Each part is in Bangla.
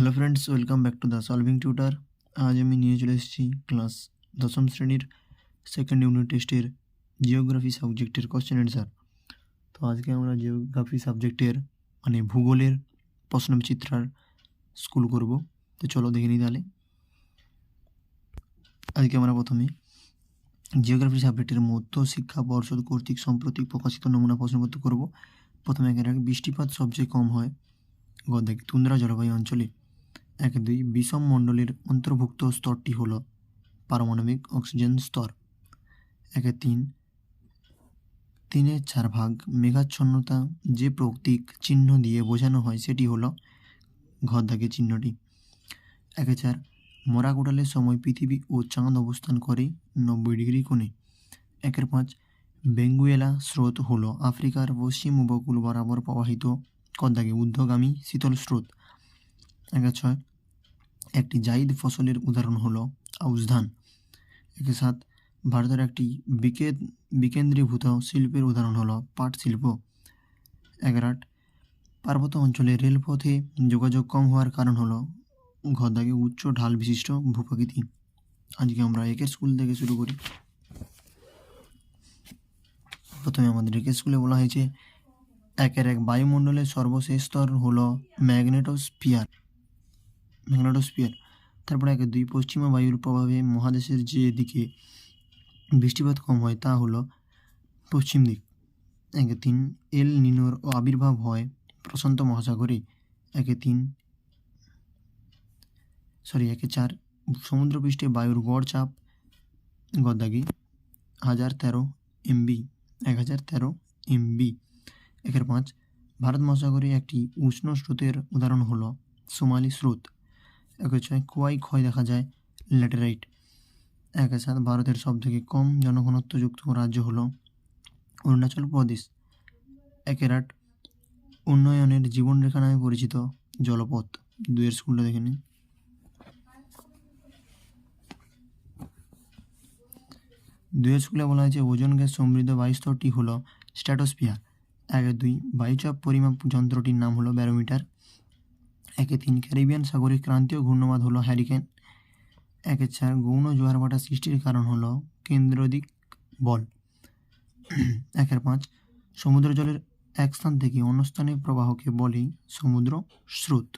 Hello friends welcome back to the solving tutor আজ আমি নিয়ে চলে এসেছি ক্লাস দশম শ্রেণির সেকেন্ড ইউনিট টেস্টের জিওগ্রাফি সাবজেক্টের কোশ্চেন অ্যান্সার তো আজকে আমরা জিওগ্রাফি সাবজেক্টের মানে ভূগোলের প্রশ্নবিচিত্রার স্কুল করব। তো চলো দেখে নিই তাহলে। আজকে আমরা প্রথমে জিওগ্রাফি সাবজেক্টের মধ্য শিক্ষা পর্ষদ কর্তৃক সম্প্রতি প্রকাশিত নমুনা প্রশ্নপত্র করব। প্রথমে এক বৃষ্টিপাত সবচেয়ে কম হয় গদাক তুন্দ্রা জলবায়ু অঞ্চলে। এক দুই বিষম মণ্ডলের অন্তর্ভুক্ত স্তরটি হল পারমাণবিক অক্সিজেন স্তর। একে তিন তিনের চার ভাগ মেঘাচ্ছন্নতা যে প্রতীক চিহ্ন দিয়ে বোঝানো হয় সেটি হলো ঘর দাগের চিহ্নটি। একে চার, মরা কোটালের সময় পৃথিবী ও চাঁদ অবস্থান করে নব্বই ডিগ্রি কোণে। একের পাঁচ বেঙ্গুয়েলা স্রোত হলো আফ্রিকার পশ্চিম উপকূল বরাবর প্রবাহিত কদ্দাকে ঊর্ধ্বগামী শীতল স্রোত। একে ছয় একটি জাইদ ফসলের উদাহরণ হলো আউশ ধান। একে সাত ভারতের একটি বিকে বিকেন্দ্রীভূত শিল্পের উদাহরণ হলো পাট শিল্প। এগারো আট, পার্বত্য অঞ্চলে রেলপথে যোগাযোগ কম হওয়ার কারণ হলো ঘরদাগে উচ্চ ঢাল বিশিষ্ট ভূপ্রকৃতি। আজকে আমরা একের স্কুল থেকে শুরু করি। প্রথমে আমাদের একের স্কুলে বলা হয়েছে, একের এক বায়ুমণ্ডলের সর্বশেষ স্তর হলো ম্যাগনেটোস্ফিয়ার। ম্যাগনেটোস্ফিয়ার তারপরে একে দুই পশ্চিমা বায়ুর প্রভাবে মহাদেশের যে দিকে বৃষ্টিপাত কম হয় তা হলো পশ্চিম দিক। একে তিন এল নিনোর আবির্ভাব হয় প্রশান্ত মহাসাগরে। একে তিন সরি, একে চার সমুদ্রপৃষ্ঠে বায়ুর গড় চাপ গদাগি হাজার তেরো এমবি, এক হাজার তেরো এমবি। একের পাঁচ, ভারত মহাসাগরে একটি উষ্ণ স্রোতের উদাহরণ হলো সোমালি স্রোত। একে ছয় কুয়াই ক্ষয় দেখা যায় ল্যাটেরাইট। একে সাত ভারতের সবথেকে কম জনঘনত্বযুক্ত রাজ্য হলো অরুণাচল প্রদেশ। একের আট উন্নয়নের জীবনরেখা নামে পরিচিত জলপথ। দুয়ের স্কুলটা দেখে নিন দুয়ের স্কুলে বলা হয়েছে ওজন গ্যাস সমৃদ্ধ বায়ুস্তরটি হলো স্ট্র্যাটোস্ফিয়ার একে দুই বায়ুচাপ পরিমাপ যন্ত্রটির নাম হলো ব্যারোমিটার। একে তিন ক্যারিবিয়ান সাগরে ক্রান্তীয় ঘূর্ণবাদ হলো হ্যারিকেন। একে চার গৌণ জোয়ার ভাটা সৃষ্টির কারণ হলো কেন্দ্রদিক বল। একের পাঁচ, সমুদ্র জলের এক স্থান থেকে অন্য স্থানে প্রবাহকে বলে সমুদ্র স্রোত।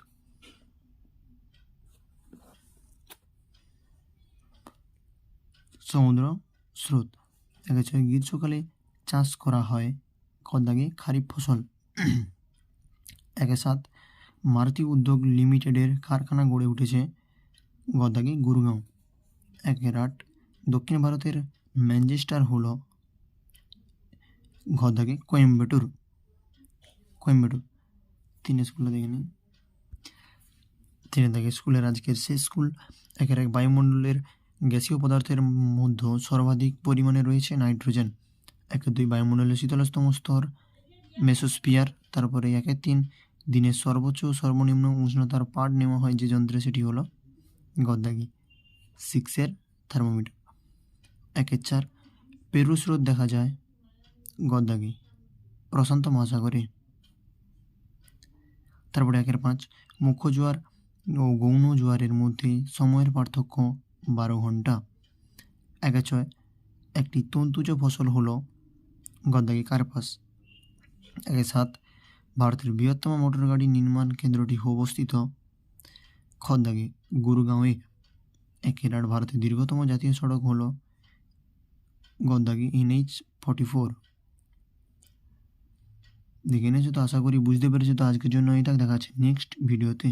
সমুদ্র স্রোত। একে ছয়, গ্রীষ্মকালে চাষ করা হয় কদাগে খারিফ ফসল। একে সাত মারুতি উদ্যোগ লিমিটেডের কারখানা গড়ে উঠেছে গদাগি গুরগাঁও। আট দক্ষিণ ভারতের ম্যানচেস্টার হল গদাগি কোয়েম্বাটুর। কোয়েম্বাটুর, তিন স্কুলে দেখে নিন। তিনে দাগে স্কুলের আজকের শেষ স্কুল। একের এক বায়ুমণ্ডলের গ্যাসীয় পদার্থের মধ্যে সর্বাধিক পরিমাণে রয়েছে নাইট্রোজেন। একে দুই বায়ুমণ্ডলের শীতলতম স্তর মেসোস্পিয়ার তারপরে একে তিন দিনের সর্বোচ্চ ও সর্বনিম্ন উষ্ণতার পাঠ নেওয়া হয় যে যন্ত্রে, সেটি হলো গদ্দাগি। সিক্সের থার্মোমিটার। একের চার পেরু স্রোত দেখা যায় গদ্দাগি, প্রশান্ত মহাসাগরে। তারপরে একের পাঁচ মুখ্য জোয়ার ও গৌণ জোয়ারের মধ্যে সময়ের পার্থক্য বারো ঘণ্টা। একে ছয় একটি তন্তুজ ফসল হলো গদ্দাগি কার্পাস। একে সাত ভারতের বৃহত্তম মোটর গাড়ি নির্মাণ কেন্দ্রটি অবস্থিত খদ্দাগে, গুরগাঁওয়ে। একের আট ভারতের দীর্ঘতম জাতীয় সড়ক হলো গদ্দাগি এনএইচ ফর্টি ফোর। দেখে নিয়েছো তো? আশা করি বুঝতে পেরেছ তো? আজকের জন্য এই এটা দেখাচ্ছে নেক্সট ভিডিওতে।